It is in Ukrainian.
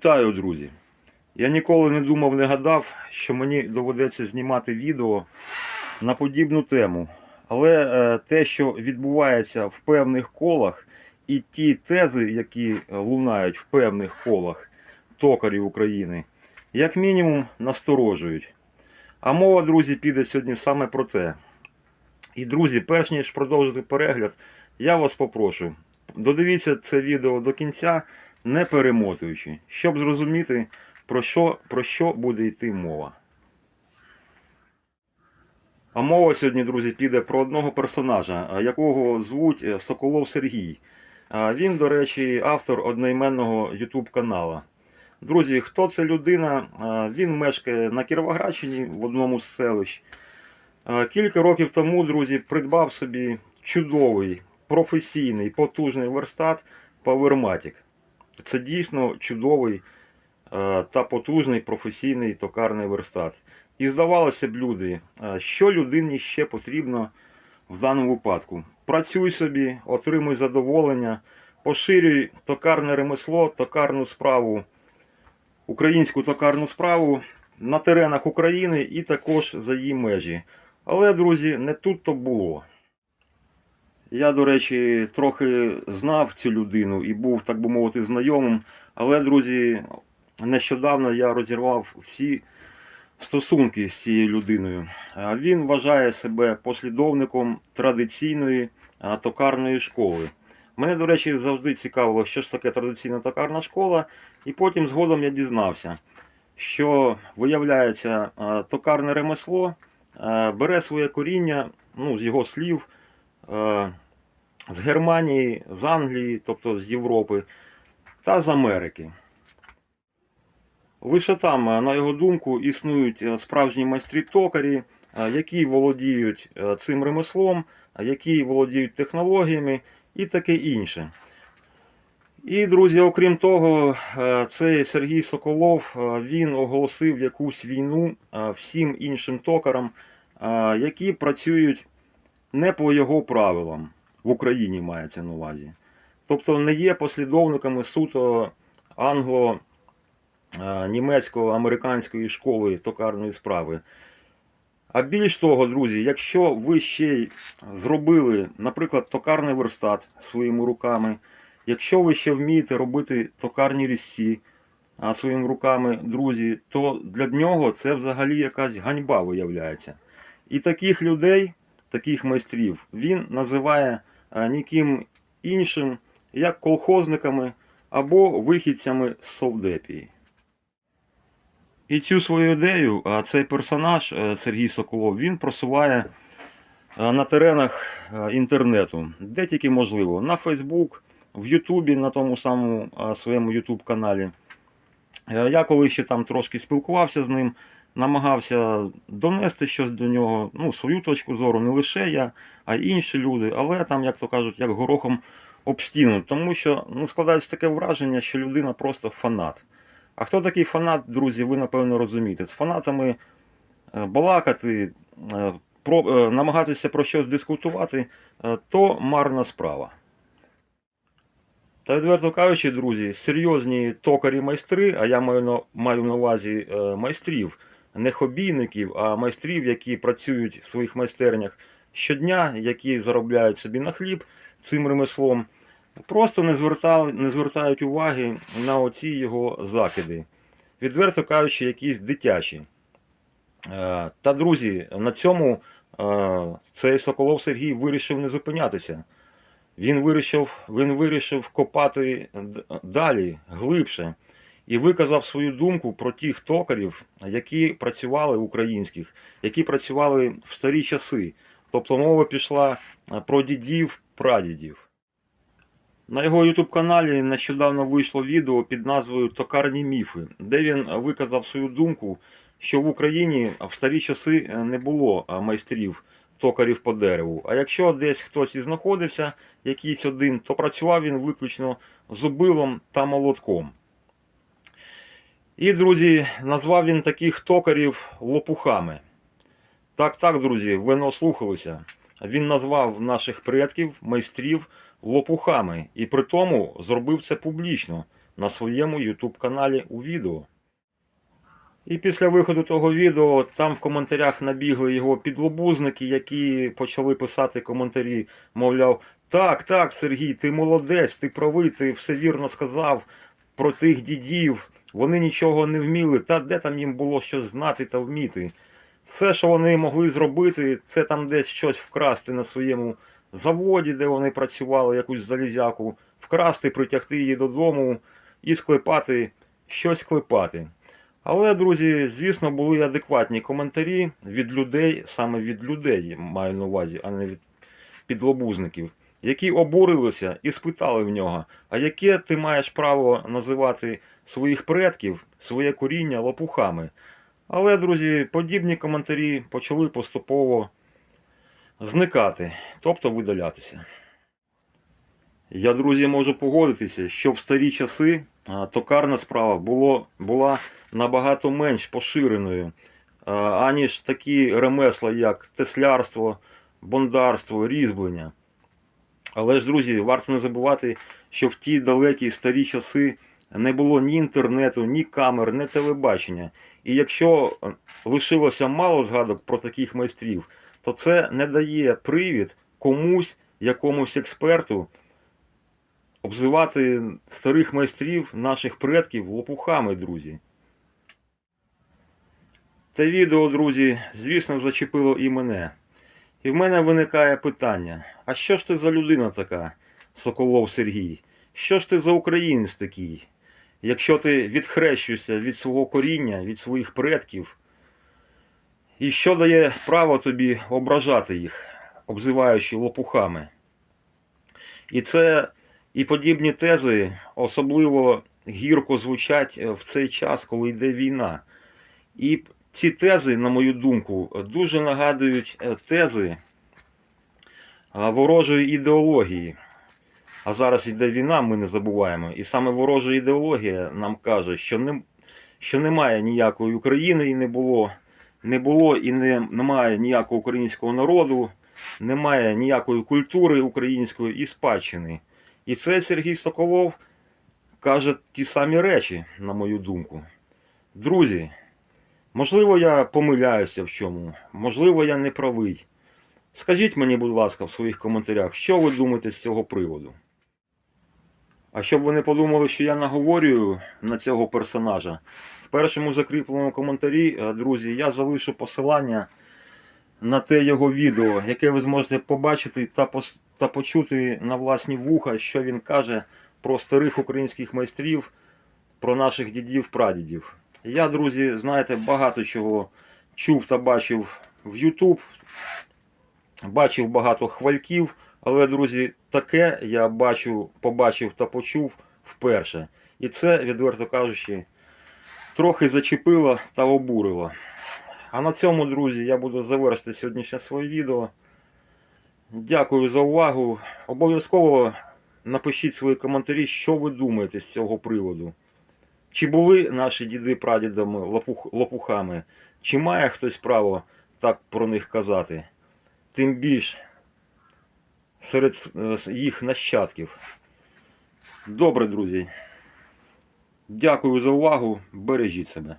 Вітаю, друзі! Я ніколи не думав, не гадав, що мені доведеться знімати відео на подібну тему. Але е, те, що відбувається в певних колах, і ті тези, які лунають в певних колах токарів України, як мінімум насторожують. А мова, друзі, піде сьогодні саме про це. І, друзі, перш ніж продовжити перегляд, я вас попрошу, додивіться це відео до кінця, не перемотуючи, щоб зрозуміти, про що, про що буде йти мова. А мова сьогодні, друзі, піде про одного персонажа, якого звуть е, Соколов Сергій. Він, до речі, автор одноіменного YouTube канала. Друзі, хто це людина? Він мешкає на Кіровоградщині в одному з селищ. Кілька років тому, друзі, придбав собі чудовий, професійний, потужний верстат Powermatic. Це дійсно чудовий е, та потужний професійний токарний верстат. І здавалося б, люди, е, що людині ще потрібно в даному випадку. Працюй собі, отримуй задоволення, поширюй токарне ремесло, токарну справу, українську токарну справу на теренах України і також за її межі. Але, друзі, не тут то було. Я, до речі, трохи знав цю людину і був, так би мовити, знайомим. Але, друзі, нещодавно я розірвав всі стосунки з цією людиною. Він вважає себе послідовником традиційної токарної школи. Мене, до речі, завжди цікавило, що ж таке традиційна токарна школа, і потім згодом я дізнався, що виявляється, токарне ремесло бере своє коріння, ну, з його слів, з Германії, з Англії, тобто з Європи, та з Америки. Лише там, е, на його думку, існують е, справжні майстрі токарі, е, які володіють е, цим ремеслом, е, які володіють технологіями і таке інше. І, друзі, окрім того, е, цей Сергій Соколов е, він оголосив якусь війну е, всім іншим токарам, е, які працюють не по його правилам в Україні мається на увазі. Тобто не є послідовниками суто англо-німецько-американської школи токарної справи. А більш того, друзі, якщо ви ще й зробили, наприклад, токарний верстат своїми руками, якщо ви ще вмієте робити токарні різці своїми руками, друзі, то для нього це взагалі якась ганьба виявляється. І таких людей, таких майстрів, він називає ніким іншим, як колхозниками або вихідцями з Совдепії. І цю свою ідею цей персонаж е, Сергій Соколов він просуває е, на теренах е, інтернету, де тільки можливо, на Фейсбук, в Ютубі, на тому самому своєму Ютуб каналі. Е, Я коли ще там трошки спілкувався з ним, намагався донести щось до нього, ну, свою точку зору, не лише я, а й інші люди, але там, як то кажуть, як горохом об стіну. Тому що ну, складається таке враження, що людина просто фанат. А хто такий фанат, друзі, ви напевно розумієте. З фанатами е, балакати, е, намагатися про щось дискутувати, то марна справа. Та відверто кажучи, друзі, серйозні токарі-майстри, а я маю на, маю на увазі е, майстрів, не хобійників, а майстрів, які працюють в своїх майстернях щодня, які заробляють собі на хліб цим ремеслом, просто не, звертали, не звертають уваги на оці його закиди. Відверто кажучи, якісь дитячі. Е, Та, друзі, на цьому е, цей Соколов Сергій вирішив не зупинятися. Він вирішив, він вирішив копати далі, глибше, і виказав свою думку про тих токарів, які працювали українських, які працювали в старі часи. Тобто мова пішла е, про дідів, прадідів. На його YouTube каналі нещодавно вийшло відео під назвою Токарні міфи, де він виказав свою думку, що в Україні в старі часи е, не було е, майстрів токарів по дереву. А якщо десь хтось і знаходився, якийсь один, то працював він виключно зубилом та молотком. І, друзі, назвав він таких токарів лопухами. Так, так, друзі, ви не ослухалися. Він назвав наших предків, майстрів лопухами, і при тому зробив це публічно на своєму YouTube каналі у відео. І після виходу того відео там в коментарях набігли його підлобузники, які почали писати коментарі, мовляв, так, так, Сергій, ти молодець, ти правий, ти все вірно сказав про тих дідів. Вони нічого не вміли, та де там їм було щось знати та вміти. Все, що вони могли зробити, це там десь щось вкрасти на своєму заводі, де вони працювали, якусь залізяку, вкрасти, притягти її додому і склепати, щось клепати. Але, друзі, звісно, були адекватні коментарі від людей, саме від людей, маю на увазі, а не від підлобузників, які обурилися і спитали в нього, а яке ти маєш право називати своїх предків, своє коріння лопухами. Але, друзі, подібні коментарі почали поступово зникати, тобто видалятися. Я, друзі, можу погодитися, що в старі часи токарна справа було, була набагато менш поширеною, аніж такі ремесла, як теслярство, бондарство, різьблення. Але ж, друзі, варто не забувати, що в ті далекі старі часи не було ні інтернету, ні камер, ні телебачення. І якщо е, лишилося мало згадок про таких майстрів, то це не дає привід комусь, якомусь експерту обзивати старих майстрів наших предків лопухами, друзі. Те відео, друзі, звісно, зачепило і мене. І в мене виникає питання: а що ж ти за людина така, Соколов Сергій? Що ж ти за українець такий? Якщо ти відхрещуєшся від свого коріння, від своїх предків, і що дає право тобі ображати їх, обзиваючи лопухами? І це і подібні тези особливо гірко звучать е, в цей час, коли йде війна. І ці тези, на мою думку, дуже нагадують е, тези ворожої ідеології. А зараз йде війна, ми не забуваємо. І саме ворожа ідеологія нам каже, що, не, що немає ніякої України і не було, не було і не, немає ніякого українського народу, немає ніякої культури української і спадщини. І це Сергій Соколов каже ті самі речі, на мою думку. Друзі, можливо, я помиляюся в чому, можливо, я не правий. Скажіть мені, будь ласка, в своїх коментарях, що ви думаєте з цього приводу. А щоб ви не подумали, що я наговорюю на цього персонажа, в першому закріпленому коментарі, е, друзі, я залишу посилання на те його відео, яке ви зможете побачити та. Та почути на власні вуха, що він каже про старих українських майстрів, про наших дідів-прадідів. Я, друзі, знаєте, багато чого чув та бачив в YouTube, бачив багато хвальків, але, друзі, таке я бачу, побачив та почув вперше. І це, відверто кажучи, трохи зачепило та обурило. А на цьому, друзі, я буду завершити сьогоднішнє своє відео. Дякую за увагу. Обов'язково напишіть свої коментарі, що ви думаєте з цього приводу. Чи були наші діди прадідами лопух, лопухами? Чи має хтось право так про них казати? Тим більш серед е, їх нащадків. Добре, друзі. Дякую за увагу. Бережіть себе.